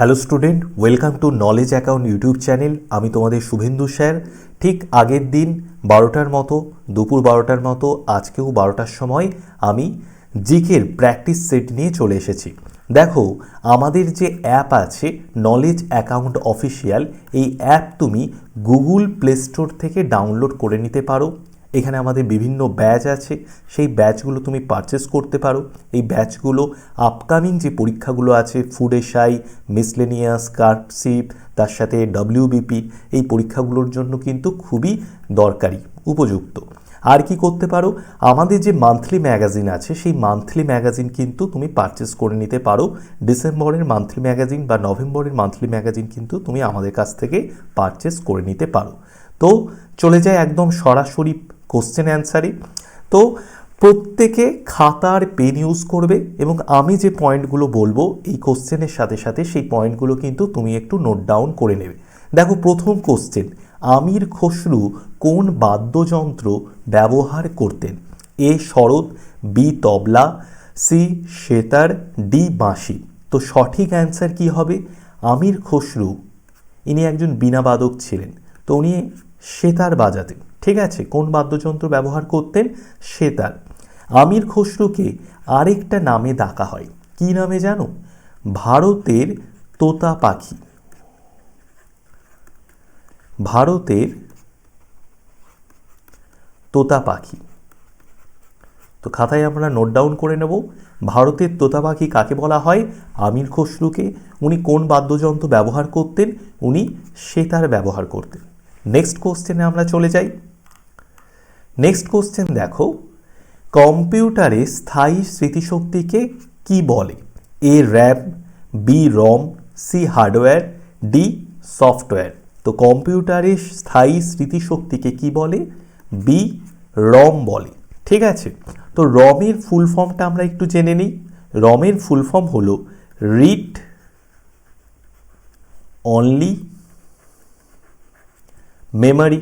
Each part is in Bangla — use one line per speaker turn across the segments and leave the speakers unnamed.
Hello student, welcome to knowledge account YouTube channel. আমি তোমাদের শুভেন্দু স্যার। ঠিক আগের দিন বারোটার মতো, দুপুর বারোটার মতো, আজকেও বারোটার সময় আমি জিকের প্র্যাকটিস সেট নিয়ে চলে এসেছি। দেখো, আমাদের যে অ্যাপ আছে, নলেজ অ্যাকাউন্ট অফিসিয়াল এই অ্যাপ তুমি গুগল প্লে স্টোর থেকে ডাউনলোড করে নিতে পারো। এখানে আমাদের বিভিন্ন ব্যাচ আছে। সেই ব্যাচগুলো তুমি পারচেস করতে পারো। এই ব্যাচগুলো আপকামিং যে পরীক্ষাগুলো আছে ফুড এসআই মিসলেনিয়াস কার্পশিপ তার সাথে ডব্লিউবিপি এই পরীক্ষাগুলোর জন্য কিন্তু খুবই দরকারি, উপযুক্ত। আর কি করতে পারো? আমাদের যে মান্থলি ম্যাগাজিন আছে, সেই মান্থলি ম্যাগাজিন কিন্তু তুমি পারচেস করে নিতে পারো। ডিসেম্বরের মান্থলি ম্যাগাজিন বা নভেম্বরের মান্থলি ম্যাগাজিন কিন্তু তুমি আমাদের কাছ থেকে পারচেস করে নিতে পারো। তো চলে যায় একদম সরাসরি কোশ্চেন অ্যান্সারে তো প্রত্যেকে খাতার পেন ইউজ করবে এবং আমি যে পয়েন্টগুলো বলব, এই কোশ্চেনের সাথে সাথে সেই পয়েন্টগুলো কিন্তু তুমি একটু নোট ডাউন করে নেবে। দেখো, প্রথম কোশ্চেন আমির খসরু কোন বাদ্যযন্ত্র ব্যবহার করতেন? A Sarat, B tabla, C sitar, D বাঁশি। তো সঠিক অ্যান্সার কি হবে? আমির খসরু, ইনি একজন বীণাবাদক ছিলেন। তো উনি সেতার বাজাতেন। ঠিক আছে, কোন বাদ্যযন্ত্র ব্যবহার করতেন? সেতার আমির খসরুকে আরেকটা নামে ডাকা হয়। কি নামে জানো? ভারতের তোতা পাখি। ভারতের তোতা পাখি। তো খাতায় আমরা নোট ডাউন করে নেব। ভারতের তোতা পাখি কাকে বলা হয়? আমির খসরুকে। উনি কোন বাদ্যযন্ত্র ব্যবহার করতেন? উনি সেতার ব্যবহার করতেন। নেক্সট কোশ্চেনে আমরা চলে যাই। নেক্সট কোশ্চেন দেখো। কম্পিউটারে স্থায়ী স্মৃতিশক্তিকে কি বলে? A RAM B ROM C hardware D software তো কম্পিউটারে স্থায়ী স্মৃতিশক্তিকে কি বলে? বি রম বলে। ঠিক আছে? তো রমের ফুল ফর্মটা আমরা একটু জেনে নিই। রমের ফুল ফর্ম হলো রিড অনলি মেমরি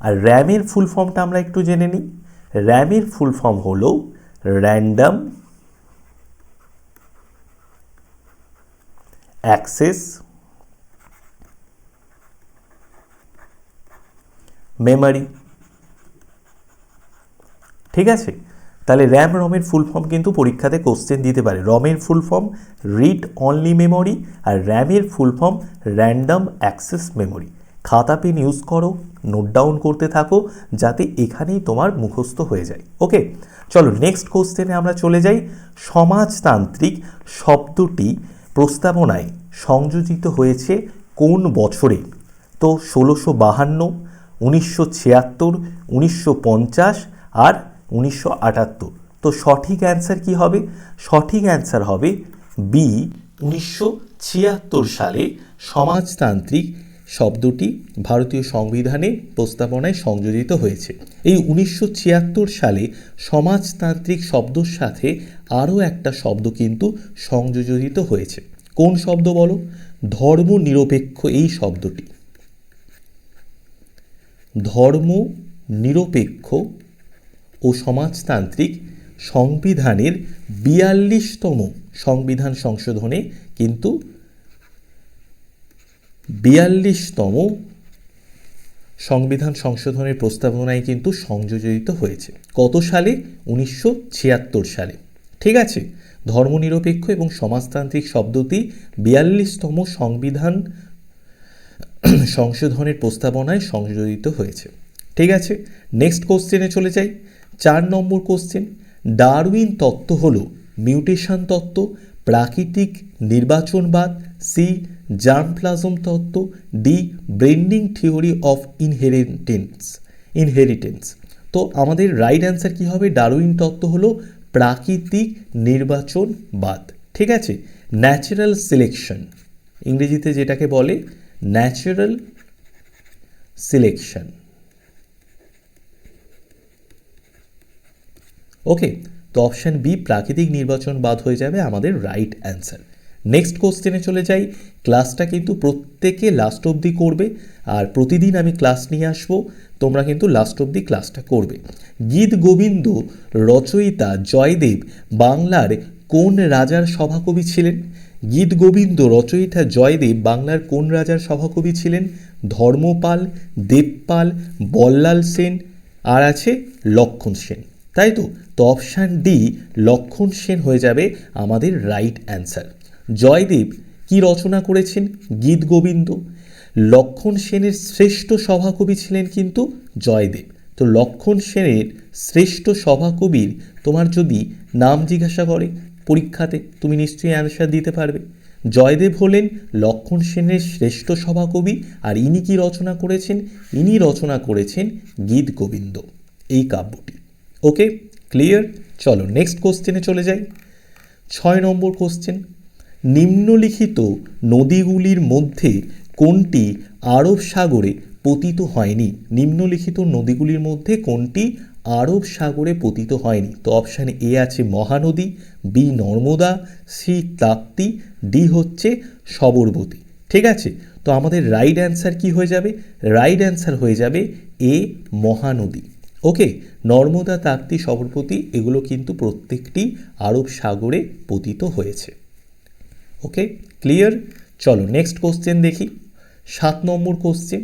আর র্যামের ফুল ফর্মটা আমরা একটু জেনে নিই। র্যামের ফুল ফর্ম হলো র্যান্ডাম অ্যাক্সেস মেমরি ঠিক আছে? তাহলে র্যাম রমের ফুল ফর্ম কিন্তু পরীক্ষাতে কোশ্চেন দিতে পারে। রমের full form read only memory আর র্যামের full form random access memory খাতা পেন ইউজ করো নোট ডাউন করতে থাকো, যাতে এখানেই তোমার মুখস্থ হয়ে যায়। ওকে চলো নেক্সট কোশ্চেনে আমরা চলে যাই। সমাজতান্ত্রিক শব্দটি প্রস্তাবনায় সংযোজিত হয়েছে কোন বছরে? তো ষোলোশো বাহান্ন, উনিশশো ছিয়াত্তর, উনিশশো পঞ্চাশ আর উনিশশো আটাত্তর। তো সঠিক অ্যান্সার কি হবে? সঠিক অ্যান্সার হবে বি, উনিশশো ছিয়াত্তর সালে সমাজতান্ত্রিক শব্দটি ভারতীয় সংবিধানে প্রস্তাবনায় সংযোজিত হয়েছে। এই উনিশশো ছিয়াত্তর সালে সমাজতান্ত্রিক শব্দর সাথে আরও একটা শব্দ কিন্তু সংযোজিত হয়েছে। কোন শব্দ বলো? ধর্ম নিরপেক্ষ এই শব্দটি। ধর্ম নিরপেক্ষ ও সমাজতান্ত্রিক সংবিধানের বিয়াল্লিশতম সংবিধান সংশোধনে কিন্তু বিয়াল্লিশতম সংবিধান সংশোধনের প্রস্তাবনায় কিন্তু সংযোজিত হয়েছে। কত সালে? উনিশশো ছিয়াত্তর সালে। ঠিক আছে? ধর্মনিরপেক্ষ এবং সমাজতান্ত্রিক শব্দটি বিয়াল্লিশতম সংবিধান সংশোধনের প্রস্তাবনায় সংযোজিত হয়েছে। ঠিক আছে? নেক্সট কোশ্চেনে চলে যাই। চার নম্বর কোশ্চেন ডারউইন তত্ত্ব হল মিউটেশন তত্ত্ব প্রাকৃতিক নির্বাচনবাদ, সি জার্মপ্লাজম তত্ত্ব, D, blending theory of inheritance inheritance. তো আমাদের রাইট অ্যান্সার কী হবে? ডারুইন তত্ত্ব হলো প্রাকৃতিক নির্বাচনবাদ। ঠিক আছে? Natural selection. ইংরেজিতে যেটাকে বলে ন্যাচারাল সিলেকশন। ওকে তো অপশান বি প্রাকৃতিক নির্বাচন বাদ হয়ে যাবে আমাদের রাইট অ্যান্সার নেক্সট কোশ্চেনে চলে যাই। ক্লাসটা কিন্তু প্রত্যেকে লাস্ট অবধি করবে আর প্রতিদিন আমি ক্লাস নিয়ে আসব, তোমরা কিন্তু লাস্ট অবধি ক্লাসটা করবে। গীত গোবিন্দ, রচয়িতা, জয়দেব, বাংলার কোন রাজার সভাকবি ছিলেন? গীত গোবিন্দ, রচয়িতা, জয়দেব, বাংলার কোন রাজার সভাকবি ছিলেন? ধর্মপাল, দেবপাল, বল্লাল সেন, আর আছে লক্ষণ সেন। তাই তো? তো ডি লক্ষণ সেন হয়ে যাবে আমাদের রাইট অ্যান্সার জয়দেব কি রচনা করেছেন? গীত গোবিন্দ। লক্ষণ সেনের শ্রেষ্ঠ সভাকবি ছিলেন কিন্তু জয়দেব। তো লক্ষণ সেনের শ্রেষ্ঠ সভাকবির তোমার যদি নাম জিজ্ঞাসা করে পরীক্ষাতে, তুমি নিশ্চয়ই অ্যান্সার দিতে পারবে। জয়দেব হলেন লক্ষণ সেনের শ্রেষ্ঠ সভাকবি আর ইনি কি রচনা করেছেন? ইনি রচনা করেছেন গীত গোবিন্দ। এই কাব্যটি। ওকে ক্লিয়ার চলো নেক্সট কোশ্চেনে চলে যাই। ছয় নম্বর কোশ্চেন নিম্নলিখিত নদীগুলির মধ্যে কোনটি আরব সাগরে পতিত হয়নি? নিম্নলিখিত নদীগুলির মধ্যে কোনটি আরব সাগরে পতিত হয়নি? তো অপশান এ আছে Mahanadi B Narmada C Tapti D হচ্ছে সবরবতী। ঠিক আছে? তো আমাদের রাইট অ্যান্সার কি হয়ে যাবে? রাইট অ্যান্সার হয়ে যাবে এ মহানদী। ওকে নর্মদা তাপ্তি সবরপতি এগুলো কিন্তু প্রত্যেকটি আরব সাগরে পতিত হয়েছে। ওকে ক্লিয়ার চলো নেক্সট কোশ্চেন দেখি। সাত নম্বর কোশ্চেন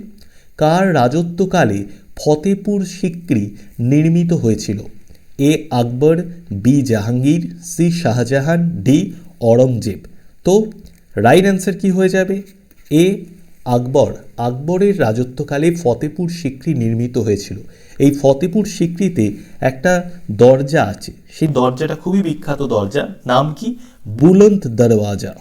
কার রাজত্বকালে ফতেপুর সিক্রি নির্মিত হয়েছিল? A Akbar B Jahangir C Shahjahan D Aurangzeb তো রাইট অ্যান্সার কি হয়ে যাবে? এ আকবর, আকবরের রাজত্বকালে ফতেপুর সিক্রি নির্মিত হয়েছিল। এই ফতেপুর সিক্রিতে একটা দরজা আছে। সেই দরজাটা খুবই বিখ্যাত দরজা। নাম কি? বুলন্ত দরওয়াজা।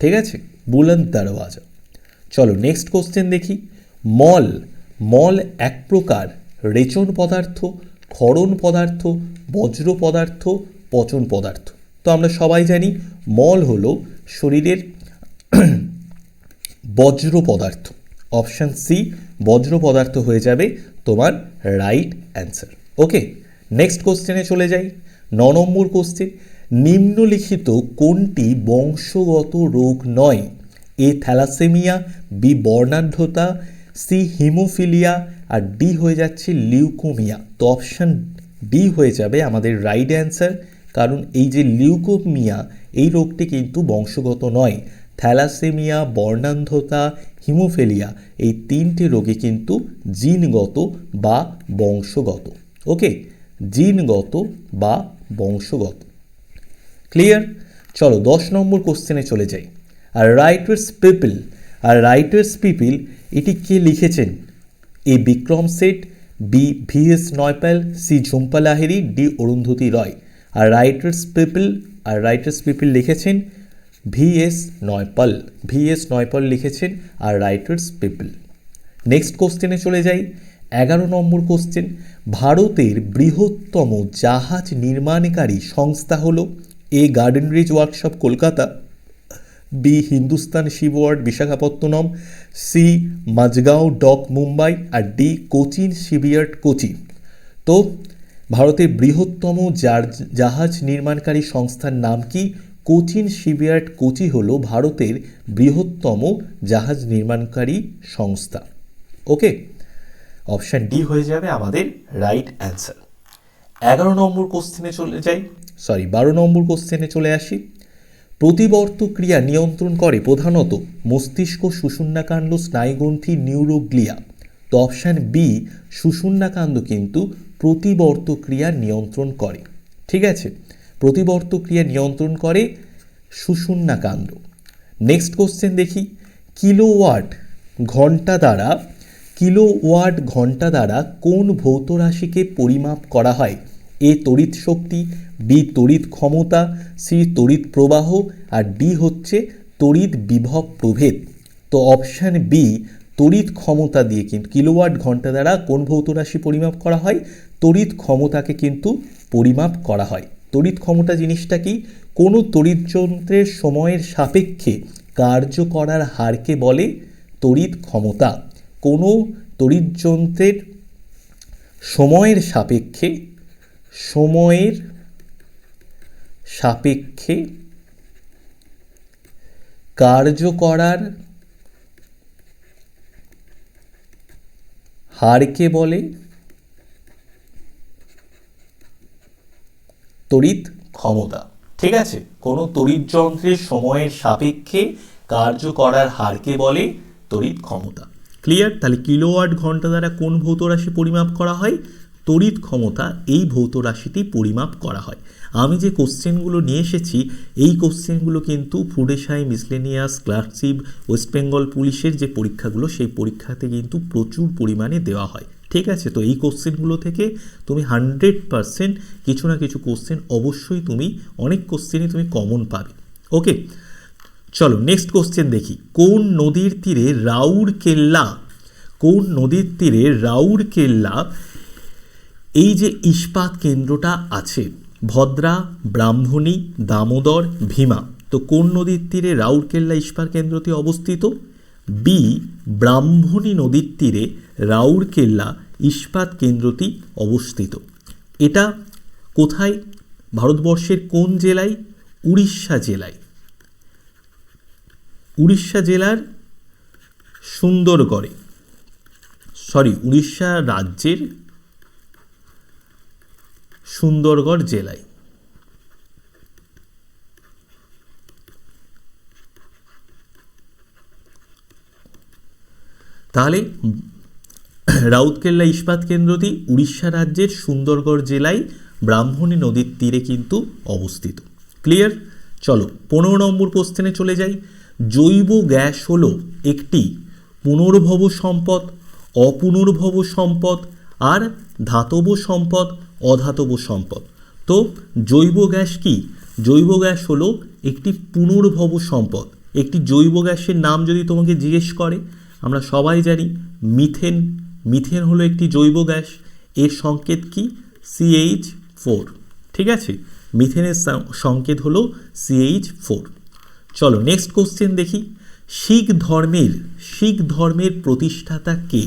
ঠিক আছে? বুলন্ত দরওয়াজা। চলো নেক্সট কোশ্চেন দেখি। মল মল এক প্রকার রেচন পদার্থ, ক্ষরণ পদার্থ, বজ্র পদার্থ পচন পদার্থ। তো আমরা সবাই জানি মল হলো শরীরের বজ্র পদার্থ। অপশান সি, বজ্র পদার্থ হয়ে যাবে তোমার রাইট অ্যান্সার। ওকে, নেক্সট কোশ্চেনে চলে যাই। ন নম্বর কোশ্চেন, নিম্নলিখিত কোনটি বংশগত রোগ নয়? এ থ্যালাসেমিয়া, বি বর্ণাঢ্যতা, সি হিমোফিলিয়া, আর ডি হয়ে যাচ্ছে লিউকোমিয়া। তো অপশান ডি হয়ে যাবে আমাদের রাইট অ্যান্সার। কারণ এই যে লিউকোমিয়া, এই রোগটি কিন্তু বংশগত নয়। থ্যালাসেমিয়া, বর্ণান্ধতা, হিমোফেলিয়া, এই তিনটি রোগে কিন্তু জিনগত বা বংশগত। ওকে? জিনগত বা বংশগত। ক্লিয়ার? চলো, দশ নম্বর কোশ্চেনে চলে যাই। আর রাইটার্স পিপল, আর রাইটার্স পিপল, এটি কে লিখেছেন? A Vikram Seth B V S Naipaul, C Jhumpa Lahiri D Arundhati Roy. R writers people আর রাইটার্স পিপল লিখেছেন V S Naipaul, V S Naipaul লিখেছেন আর রাইটার্স পিপল নেক্সট কোশ্চেনে চলে যাই, এগারো নম্বর কোশ্চেন ভারতের বৃহত্তম জাহাজ নির্মাণকারী সংস্থা হলো A garden reach workshop Kolkata, B Hindustan shipyard Visakhapatnam, C Mazagon dock Mumbai, R D Cochin shipyard Kochi তো ভারতের বৃহত্তম জাহাজ নির্মাণকারী সংস্থার নাম কি? কোচিন শিপইয়ার্ড কোচি হলো ভারতের বৃহত্তম জাহাজ নির্মাণকারী সংস্থা। ওকে অপশান ডি হয়ে যাবে আমাদের রাইট অ্যান্সার এগারো নম্বর কোশ্চেনে চলে যাই। সরি বারো নম্বর কোশ্চেনে চলে আসি। প্রতিবর্ত ক্রিয়া নিয়ন্ত্রণ করে প্রধানত মস্তিষ্ক সুষুম্নাকাণ্ড স্নায়ুগ্রন্থি নিউরোগ্লিয়া। তো অপশান বি সুষুম্নাকাণ্ড কিন্তু প্রতিবর্ত ক্রিয়া নিয়ন্ত্রণ করে। ঠিক আছে? প্রতিবর্ত ক্রিয়া নিয়ন্ত্রণ করে সুষুম্নাকাণ্ড নেক্সট কোশ্চেন দেখি। কিলোওয়াট ঘণ্টা দ্বারা, কিলোওয়াট ঘণ্টা দ্বারা কোন ভৌত রাশিকে পরিমাপ করা হয়? এ তড়িৎ শক্তি, বি তড়িৎ ক্ষমতা, সি তড়িৎ প্রবাহ, আর ডি হচ্ছে তড়িৎ বিভব প্রভেদ। তো অপশান বি তড়িৎ ক্ষমতা দিয়ে কিন্তু, কিলোওয়াট ঘণ্টা দ্বারা কোন ভৌত রাশি পরিমাপ করা হয়? তড়িৎ ক্ষমতাকে কিন্তু পরিমাপ করা হয়। তড়িৎ ক্ষমতা জিনিসটা কি? কোনো তড়িৎ যন্ত্রের সময়ের সাপেক্ষে কার্য করার হারকে বলে তড়িৎ ক্ষমতা। কোনো তড়িৎযন্ত্রের সময়ের সাপেক্ষে সময়ের সাপেক্ষে কার্য করার হারকে বলে, তড়িৎ ক্ষমতা। ঠিক আছে? কোনো তড়িৎ যন্ত্রের সময়ের সাপেক্ষে কার্য করার হারকে বলে তড়িৎ ক্ষমতা। ক্লিয়ার তাহলে কিলোওয়াট ঘণ্টা দ্বারা কোন ভৌত রাশি পরিমাপ করা হয়? তড়িৎ ক্ষমতা এই ভৌত রাশিটি পরিমাপ করা হয়। আমি যে কোশ্চেনগুলো নিয়ে এসেছি, এই কোশ্চেনগুলো কিন্তু ফুডেশাই মিসলেনিয়াস ক্লার্কশিপ ওয়েস্ট বেঙ্গল পুলিশের যে পরীক্ষাগুলো, সেই পরীক্ষাতে কিন্তু প্রচুর পরিমাণে দেওয়া হয়। ঠিক আছে? তো এই কোশ্চেনগুলো থেকে তুমি হান্ড্রেড পারসেন্ট কিছু না কিছু কোশ্চেন অবশ্যই তুমি, অনেক কোশ্চেনই তুমি কমন পাবে। ওকে চলো নেক্সট কোশ্চেন দেখি। কোন নদীর তীরে রাউর কেল্লা কোন নদীর তীরে রাউর কেল্লা এই যে ইস্পাত কেন্দ্রটা আছে, ভদ্রা, ব্রাহ্মণী, দামোদর, ভীমা, তো কোন নদীর তীরে রাউরকেল্লা ইস্পাত কেন্দ্রটি অবস্থিত? বি, ব্রাহ্মণী নদীর তীরে রাউরকেল্লা ইস্পাত কেন্দ্রটি অবস্থিত। এটা কোথায়? ভারতবর্ষের কোন জেলায়? উড়িষ্যা জেলায়। উড়িষ্যা জেলার সুন্দরগড়ে। সরি, উড়িষ্যা রাজ্যের সুন্দরগড় জেলায়। তাহলে রাউতকেল্লা ইস্পাত কেন্দ্রটি উড়িষ্যা রাজ্যের সুন্দরগড় জেলায় ব্রাহ্মণী নদীর তীরে কিন্তু অবস্থিত। ক্লিয়ার? চলো, পনেরো নম্বর কোশ্চেনে চলে যাই। জৈব গ্যাস হলো একটি পুনর্ভব সম্পদ, অপুনর্ভব সম্পদ আর ধাতব সম্পদ। অধাতব সম্পদ। তো জৈব গ্যাস কি? জৈব গ্যাস হলো একটি পুনর্ভব সম্পদ। একটি জৈব গ্যাসের নাম যদি তোমাকে জিজ্ঞেস করে, আমরা সবাই জানি মিথেন। মিথেন হলো একটি জৈব গ্যাস। এর সংকেত কি? সিএইচ ফোর ঠিক আছে? মিথেনের সংকেত হলো সিএইচ ফোর চলো নেক্সট কোশ্চেন দেখি। শিখ ধর্মের শিখ ধর্মের প্রতিষ্ঠাতা কে?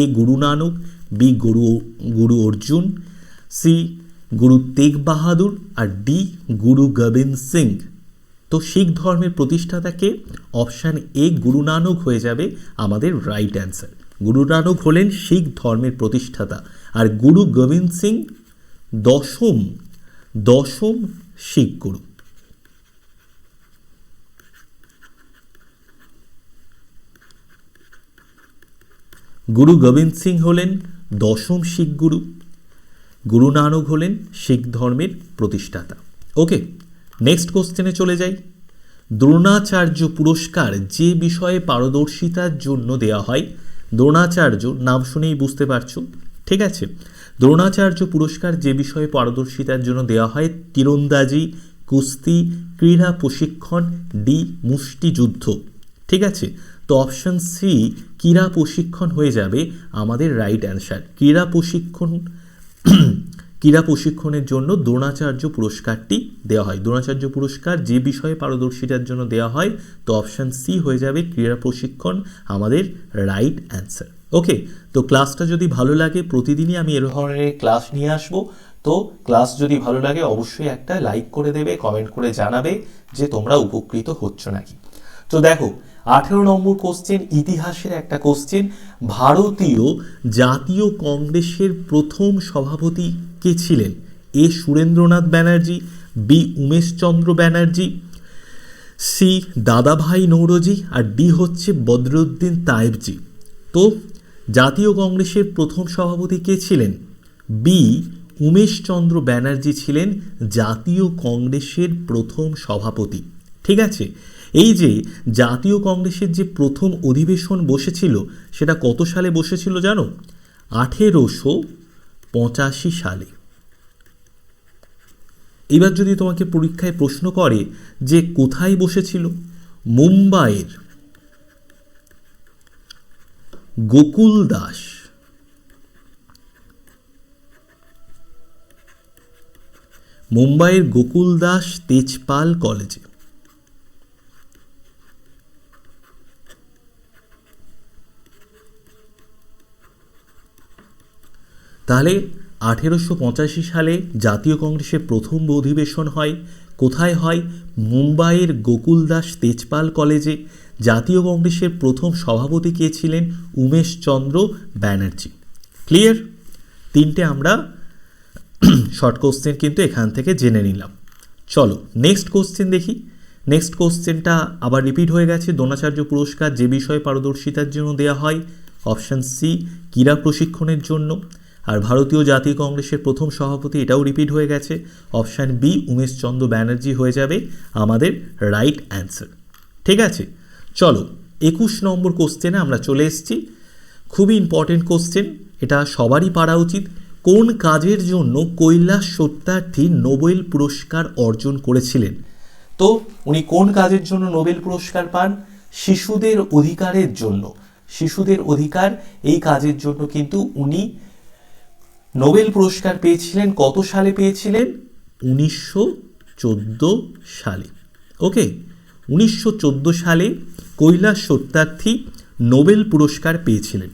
এ গুরু নানক বি গুরু গুরু অর্জুন সি, গুরু তেগ বাহাদুর আর ডি, গুরু গোবিন্দ সিং। তো শিখ ধর্মের প্রতিষ্ঠাতাকে অপশান এ, গুরু নানক হয়ে যাবে আমাদের রাইট অ্যান্সার গুরু নানক হলেন শিখ ধর্মের প্রতিষ্ঠাতা। আর গুরু গোবিন্দ সিং, দশম দশম শিখ গুরু। গুরু গোবিন্দ সিং হলেন দশম শিখ গুরু। গুরু নানক হলেন শিখ ধর্মের প্রতিষ্ঠাতা। ওকে নেক্সট কোশ্চেনে চলে যাই। দ্রোণাচার্য পুরস্কার যে বিষয়ে পারদর্শিতার জন্য দেওয়া হয়, দ্রোণাচার্য, নাম শুনেই বুঝতে পারছ? ঠিক আছে। দ্রোণাচার্য পুরস্কার যে বিষয়ে পারদর্শিতার জন্য দেওয়া হয়, তীরন্দাজি, কুস্তি, ক্রীড়া প্রশিক্ষণ, ডি, মুষ্টিযুদ্ধ। ঠিক আছে? তো অপশন সি ক্রীড়া প্রশিক্ষণ হয়ে যাবে আমাদের রাইট অ্যান্সার ক্রীড়া প্রশিক্ষণ ক্রীড়া প্রশিক্ষণের জন্য দ্রোণাচার্য পুরস্কারটি দেওয়া হয়। দ্রোণাচার্য পুরস্কার যে বিষয়ে পারদর্শিতার জন্য দেওয়া হয়, তো অপশান সি হয়ে যাবে ক্রীড়া প্রশিক্ষণ, আমাদের রাইট অ্যান্সার ওকে তো ক্লাসটা যদি ভালো লাগে, প্রতিদিনই আমি এর ধরনের ক্লাস নিয়ে আসব। তো ক্লাস যদি ভালো লাগে, অবশ্যই একটা লাইক করে দেবে কমেন্ট করে জানাবে যে তোমরা উপকৃত হচ্ছ নাকি। তো দেখো আঠেরো নম্বর কোশ্চেন ইতিহাসের একটা কোশ্চেন ভারতীয় জাতীয় কংগ্রেসের প্রথম সভাপতি কে ছিলেন? A Surendranath Banerjee, B Umeshchandra Banerjee, C Dadabhai Naoroji, R D হচ্ছে বদরুদ্দিন তায়েবজি। তো, জাতীয় কংগ্রেসের প্রথম সভাপতি কে ছিলেন? বি উমেশচন্দ্র ব্যানার্জি ছিলেন জাতীয় কংগ্রেসের প্রথম সভাপতি। ঠিক আছে? এই যে জাতীয় কংগ্রেসের যে প্রথম অধিবেশন বসেছিল, সেটা কত সালে বসেছিল জানো? আঠেরোশো পঁচাশি সালে। এবার যদি তোমাকে পরীক্ষায় প্রশ্ন করে যে কোথায় বসেছিল, মুম্বাইয়ের গোকুল দাস। মুম্বাইয়ের গোকুল দাস তেজপাল কলেজে। তাহলে আঠেরোশো পঁচাশি সালে জাতীয় কংগ্রেসের প্রথম অধিবেশন হয়। কোথায় হয়? মুম্বাইয়ের গোকুলদাস তেজপাল কলেজে। জাতীয় কংগ্রেসের প্রথম সভাপতি কে ছিলেন? উমেশ চন্দ্র ব্যানার্জি। ক্লিয়ার তিনটে আমরা শর্ট কোশ্চেন কিন্তু এখান থেকে জেনে নিলাম। চলো নেক্সট কোশ্চেন দেখি। নেক্সট কোশ্চেনটা আবার রিপিট হয়ে গেছে। দ্রোণাচার্য পুরস্কার যে বিষয়ে পারদর্শিতার জন্য দেওয়া হয় অপশান সি ক্রীড়া প্রশিক্ষণের জন্য। আর ভারতীয় জাতীয় কংগ্রেসের প্রথম সভাপতি এটাও রিপিট হয়ে গেছে। অপশান বি উমেশচন্দ্র ব্যানার্জি হয়ে যাবে আমাদের রাইট অ্যান্সার ঠিক আছে? চলো, একুশ নম্বর কোশ্চেনে আমরা চলে এসেছি। খুবই ইম্পর্টেন্ট কোশ্চেন এটা সবারই পারা উচিত। কোন কাজের জন্য কৈলাস সত্যার্থী নোবেল পুরস্কার অর্জন করেছিলেন? তো, উনি কোন কাজের জন্য নোবেল পুরস্কার পান? শিশুদের অধিকারের জন্য। শিশুদের অধিকার, এই কাজের জন্য কিন্তু উনি নোবেল পুরস্কার পেয়েছিলেন, কত সালে পেয়েছিলেন? উনিশশো চোদ্দ সালে। ওকে, উনিশশো চোদ্দ সালে কৈলাস সত্যার্থী নোবেল পুরস্কার পেয়েছিলেন।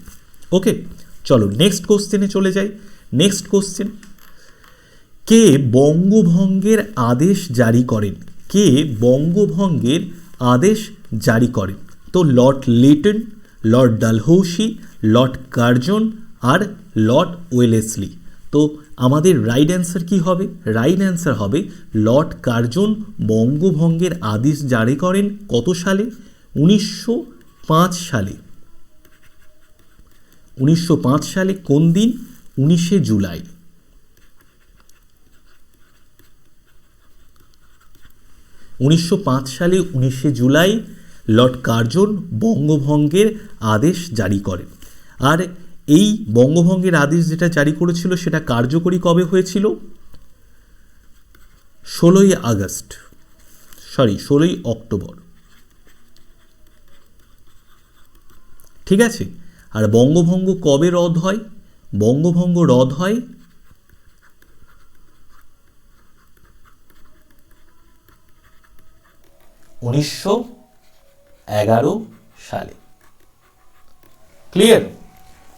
ওকে, চলো নেক্সট কোশ্চেনে চলে যাই। নেক্সট কোশ্চেন কে বঙ্গভঙ্গের আদেশ জারি করেন? কে বঙ্গভঙ্গের আদেশ জারি করেন? তো lord Lytton, lord Dalhousie, lord Curzon আর লর্ড ওয়েলেসলি। তো আমাদের রাইট অ্যান্সার কি হবে? রাইট অ্যান্সার হবে, লর্ড কার্জন বঙ্গভঙ্গের আদেশ জারি করেন কত সালে? উনিশশো পাঁচ সালে। উনিশশো পাঁচ সালে কোন দিন? উনিশে জুলাই। উনিশশো পাঁচ সালে উনিশে জুলাই লর্ড কার্জন বঙ্গভঙ্গের আদেশ জারি করেন। আর এই বঙ্গভঙ্গের আদেশ যেটা জারি করেছিল সেটা কার্যকরী কবে হয়েছিল? ষোলোই আগস্ট সরি ষোলোই অক্টোবর। ঠিক আছে? আর বঙ্গভঙ্গ কবে রদ হয়? বঙ্গভঙ্গ রদ হয় উনিশশো এগারো সালে। ক্লিয়ার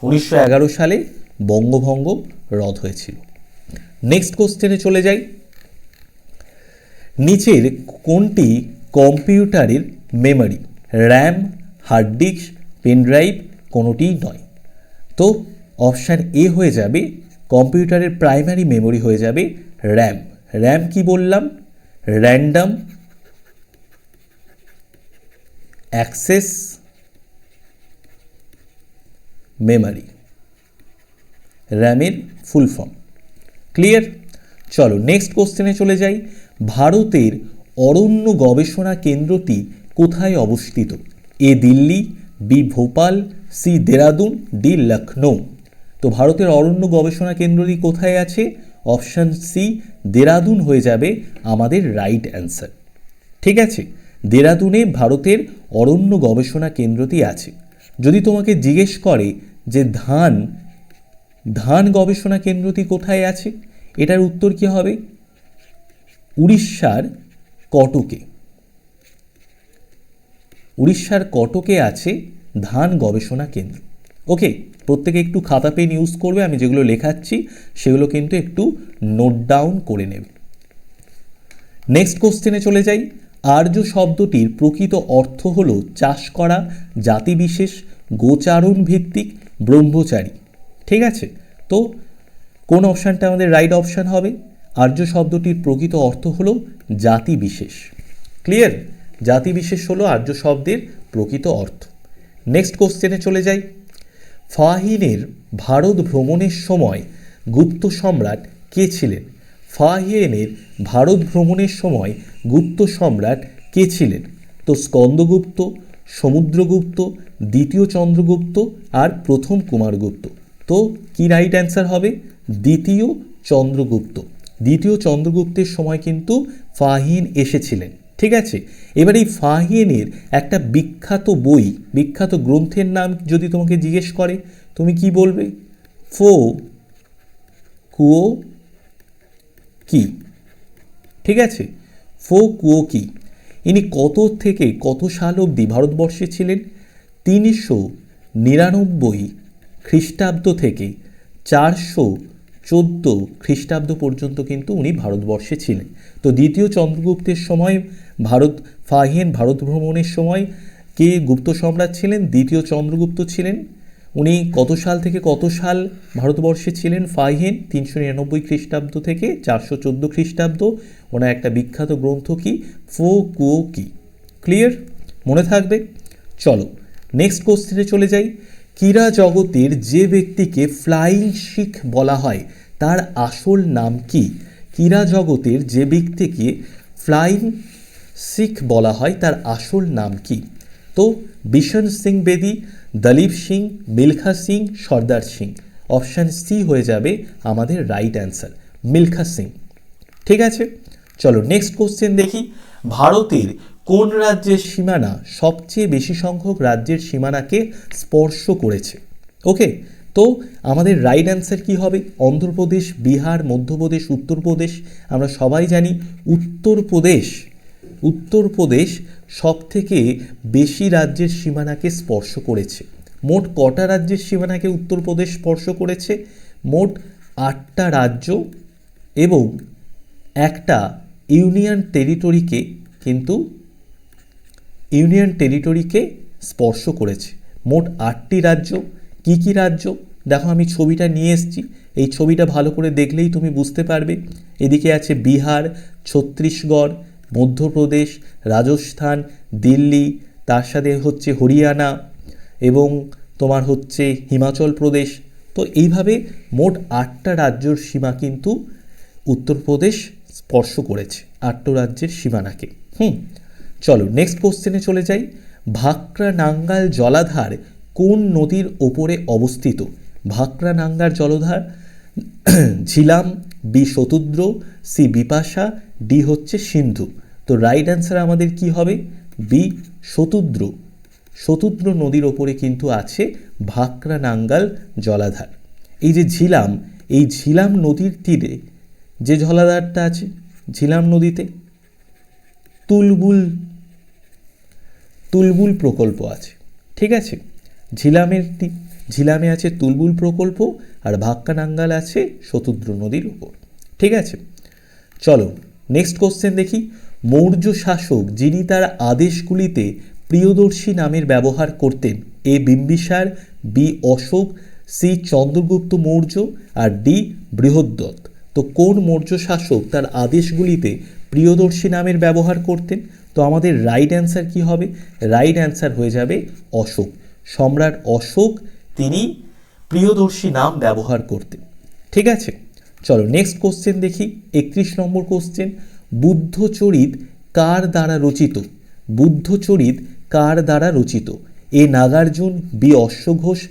উনিশশো এগারো সালে বঙ্গভঙ্গ রদ হয়েছিল। নেক্সট কোশ্চেনে চলে যাই। নিচের কোনটি কম্পিউটারের memory? RAM hard disk pen drive কোনোটিই নয়। তো অপশান এ হয়ে যাবে, কম্পিউটারের প্রাইমারি মেমোরি হয়ে যাবে র্যাম র্যাম কি বললাম? র্যান্ডাম অ্যাক্সেস মেমরি র্যামের ফুল ফর্ম ক্লিয়ার চলো নেক্সট কোশ্চেনে চলে যাই। ভারতের অরণ্য গবেষণা কেন্দ্রটি কোথায় অবস্থিত? A Delhi B Bhopal C Dehradun D Lucknow. তো ভারতের অরণ্য গবেষণা কেন্দ্রটি কোথায় আছে? অপশান সি দেরাদুন হয়ে যাবে আমাদের রাইট অ্যান্সার ঠিক আছে? দেরাদুনে ভারতের অরণ্য গবেষণা কেন্দ্রটি আছে। যদি তোমাকে জিজ্ঞেস করে যে ধান ধান গবেষণা কেন্দ্রটি কোথায় আছে? এটার উত্তর কি হবে? উড়িষ্যার কটকে। উড়িষ্যার কটকে আছে ধান গবেষণা কেন্দ্র। ওকে, প্রত্যেকে একটু খাতা পেন ইউজ করবে, আমি যেগুলো লেখাচ্ছি, সেগুলো কিন্তু একটু নোট ডাউন করে নেবে। নেক্সট কোশ্চেনে চলে যাই। আর্য শব্দটির প্রকৃত অর্থ হল চাষ করা, জাতিবিশেষ, গোচারণ ভিত্তিক ব্রহ্মচারী। ঠিক আছে? তো কোন অপশানটা আমাদের রাইট অপশান হবে? আর্য শব্দটির প্রকৃত অর্থ হল জাতি বিশেষ। ক্লিয়ার জাতি বিশেষ হলো আর্য শব্দের প্রকৃত অর্থ। নেক্সট কোশ্চেনে চলে যাই। ফাহিনের ভারত ভ্রমণের সময় গুপ্ত সম্রাট কে ছিলেন? ফাহিয়েনের ভারত ভ্রমণের সময় গুপ্ত সম্রাট কে ছিলেন? তো স্কন্দগুপ্ত, সমুদ্রগুপ্ত দ্বিতীয় চন্দ্রগুপ্ত আর প্রথম কুমারগুপ্ত। তো কি রাইট অ্যান্সার হবে? দ্বিতীয় চন্দ্রগুপ্ত। দ্বিতীয় চন্দ্রগুপ্তের সময় কিন্তু ফাহিন এসেছিলেন, ঠিক আছে? এবার এই ফাহিনের একটা বিখ্যাত বই, বিখ্যাত গ্রন্থের নাম যদি তোমাকে জিজ্ঞেস করে, তুমি কি বলবে? ফো কুয়ো কি? ঠিক আছে? ফো কুয়ো কি? ইনি কত থেকে কত সাল অবধি ভারতবর্ষে ছিলেন? তিনশো নিরানব্বই খ্রিস্টাব্দ থেকে চারশো চোদ্দ খ্রিস্টাব্দ পর্যন্ত কিন্তু উনি ভারতবর্ষে ছিলেন। তো দ্বিতীয় চন্দ্রগুপ্তের সময় ভারত ফাহিয়েন ভারত ভ্রমণের সময় কে গুপ্ত সম্রাট ছিলেন? দ্বিতীয় চন্দ্রগুপ্ত ছিলেন। উনি কত সাল থেকে কত সাল ভারতবর্ষে ছিলেন? ফাহিয়েন তিনশো নিরানব্বই খ্রিস্টাব্দ থেকে চারশো চোদ্দ খ্রিস্টাব্দ। ওনার একটা বিখ্যাত গ্রন্থ কি? ফো কুও কি। ক্লিয়ার মনে থাকবে? চলো। নেক্সট কোশ্চেনে চলে যাই। ক্রীড়া জগতের যে ব্যক্তিকে ফ্লাইং শিখ বলা হয়, তার আসল নাম কি? ক্রীড়া জগতের যে ব্যক্তিকে ফ্লাইং শিখ বলা হয়, তার আসল নাম কি? তো, বিশন সিং বেদি, দলীপ সিং, মিলখা সিং, সর্দার সিং। অপশান সি হয়ে যাবে আমাদের রাইট অ্যান্সার মিলখা সিং। ঠিক আছে? চলো নেক্সট কোশ্চেন দেখি। ভারতের কোন রাজ্যের সীমানা সবচেয়ে বেশি সংখ্যক রাজ্যের সীমানাকে স্পর্শ করেছে? ওকে তো আমাদের রাইট অ্যান্সার কী হবে? অন্ধ্রপ্রদেশ, বিহার, মধ্যপ্রদেশ, উত্তরপ্রদেশ। আমরা সবাই জানি উত্তরপ্রদেশ। উত্তরপ্রদেশ সব থেকে বেশি রাজ্যের সীমানাকে স্পর্শ করেছে। মোট কটা রাজ্যের সীমানাকে উত্তরপ্রদেশ স্পর্শ করেছে? মোট আটটা রাজ্য এবং একটা ইউনিয়ন টেরিটরিকে কিন্তু ইউনিয়ন টেরিটরিকে স্পর্শ করেছে। মোট আটটি রাজ্য। কি কি রাজ্য? দেখো, আমি ছবিটা নিয়ে এসেছি। এই ছবিটা ভালো করে দেখলেই তুমি বুঝতে পারবে। এদিকে আছে বিহার, ছত্তিশগড়, মধ্যপ্রদেশ, রাজস্থান, দিল্লি, তার সাথে হচ্ছে হরিয়ানা এবং তোমার হচ্ছে হিমাচল প্রদেশ। তো এইভাবে মোট আটটা রাজ্যর সীমা কিন্তু উত্তরপ্রদেশ স্পর্শ করেছে, আটটা রাজ্যের সীমানাকে। হুম চলো নেক্সট কোশ্চেনে চলে যাই। ভাকরা নাঙ্গাল জলাধার কোন নদীর ওপরে অবস্থিত? ভাকরা নাঙ্গার জলধার Jhelum, B Shatadru, C Bipasha D হচ্ছে সিন্ধু। তো রাইট অ্যান্সার আমাদের কি হবে? বি শতুদ্র। শতুদ্র নদীর ওপরে কিন্তু আছে ভাকরা নাঙ্গাল জলাধার। এই যে ঝিলাম, এই ঝিলাম নদীর তীরে যে জলাধারটা আছে, ঝিলাম নদীতে, তুলবুল তুলবুল প্রকল্প আছে, ঠিক আছে? ঝিলামের ঝিলামে আছে তুলবুল প্রকল্প আর ভাক্কা নাঙ্গাল আছে শতুদ্র নদীর উপর, ঠিক আছে? চলো নেক্সট কোশ্চেন দেখি। মৌর্য শাসক যিনি তার আদেশগুলিতে প্রিয়দর্শী নামের ব্যবহার করতেন, A Bimbisara, B Ashoka, C Chandragupta Maurya R D বৃহদ্দত্ত। তো কোন মৌর্য শাসক তার আদেশগুলিতে প্রিয়দর্শী নামের ব্যবহার করতেন? তো আমাদের রাইট অ্যান্সার কি হবে? রাইট অ্যান্সার হয়ে যাবে অশোক। সম্রাট অশোক, তিনি প্রিয়দর্শী নাম ব্যবহার করতেন। ঠিক আছে? চলো নেক্সট কোশ্চেন দেখি। একত্রিশ নম্বর কোশ্চেন বুদ্ধচরিত কার দ্বারা রচিত? বুদ্ধচরিত কার দ্বারা রচিত? এ নাগার্জুন, বি অশ্বঘোষ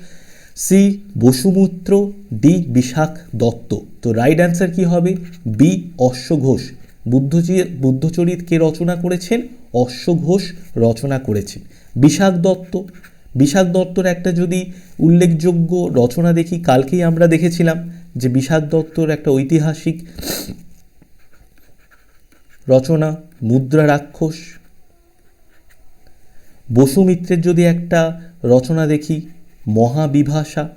সি বসুমূত্র, ডি বিশাখ দত্ত। তো রাইট অ্যান্সার কি হবে? বি অশ্বঘোষ বুদ্ধচি বুদ্ধচরিত কে রচনা করেছেন? অশ্বঘোষ রচনা করেছেন। বিশাখ দত্ত। বিশাখ দত্তর একটা যদি উল্লেখযোগ্য রচনা দেখি, কালকেই আমরা দেখেছিলাম যে বিশাখ দত্তর একটা ঐতিহাসিক রচনা, মুদ্রা রাক্ষস। বসুমিত্রের যদি একটা রচনা দেখি, মহাবিভাষা।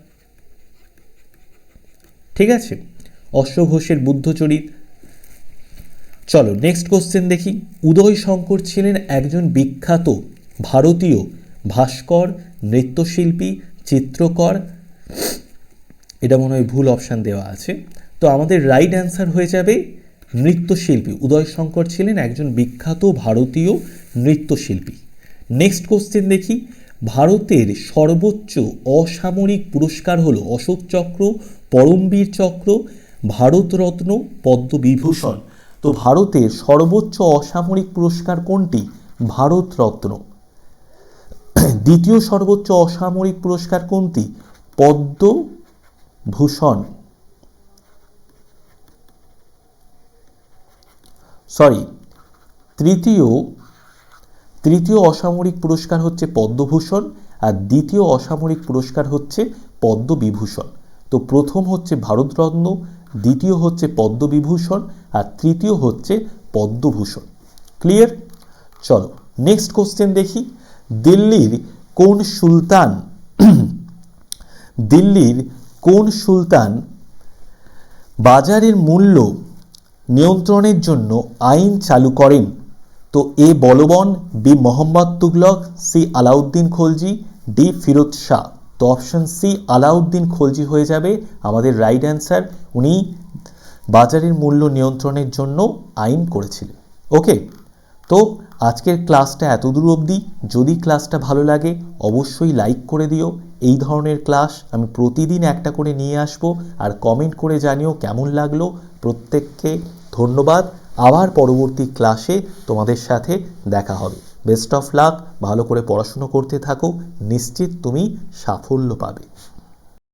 ঠিক আছে? অশ্বঘোষের বুদ্ধচরিত চলো নেক্সট কোশ্চেন দেখি। উদয় শঙ্কর ছিলেন একজন বিখ্যাত ভারতীয় ভাস্কর, নৃত্যশিল্পী, চিত্রকর। এটা মনে হয় ভুল অপশান দেওয়া আছে। তো আমাদের রাইট অ্যান্সার হয়ে যাবে নৃত্যশিল্পী। উদয় শঙ্কর ছিলেন একজন বিখ্যাত ভারতীয় নৃত্যশিল্পী। নেক্সট কোশ্চেন দেখি। ভারতের সর্বোচ্চ অসামরিক পুরস্কার হলো অশোক চক্র, পরমবীর চক্র, ভারতরত্ন, পদ্মবিভূষণ। তো ভারতের সর্বোচ্চ অসামরিক পুরস্কার কোনটি? ভারতরত্ন দ্বিতীয় সর্বোচ্চ অসামরিক পুরস্কার কোনটি? পদ্মভূষণ সরি, তৃতীয় তৃতীয় অসামরিক পুরস্কার হচ্ছে পদ্মভূষণ আর দ্বিতীয় অসামরিক পুরস্কার হচ্ছে পদ্মবিভূষণ তো প্রথম হচ্ছে ভারতরত্ন দ্বিতীয় হচ্ছে পদ্মবিভূষণ আর তৃতীয় হচ্ছে পদ্মভূষণ। ক্লিয়ার চলো নেক্সট কোশ্চেন দেখি। দিল্লির কোন সুলতান, দিল্লির কোন সুলতান বাজারের মূল্য নিয়ন্ত্রণের জন্য আইন চালু করেন? তো A Balban, B Mohammad Tughlaq, C Alauddin Khalji, D Firoz Shah. তো অপশন সি আলাউদ্দিন খলজি হয়ে যাবে আমাদের রাইট অ্যান্সার উনি বাজারের মূল্য নিয়ন্ত্রণের জন্য আইন করেছিলেন ওকে, তো আজকের ক্লাসটা এত দূর অবধি। যদি ক্লাসটা ভালো লাগে, অবশ্যই লাইক করে দিও। এই ধরনের ক্লাস আমি প্রতিদিন একটা করে নিয়ে আসব আর কমেন্ট করে জানিও কেমন লাগল। প্রত্যেককে ধন্যবাদ। আবার পরবর্তী ক্লাসে তোমাদের সাথে দেখা হবে। Best of luck. ভালো করে পড়াশুনো করতে থাকো। নিশ্চিত তুমি সাফল্য পাবে।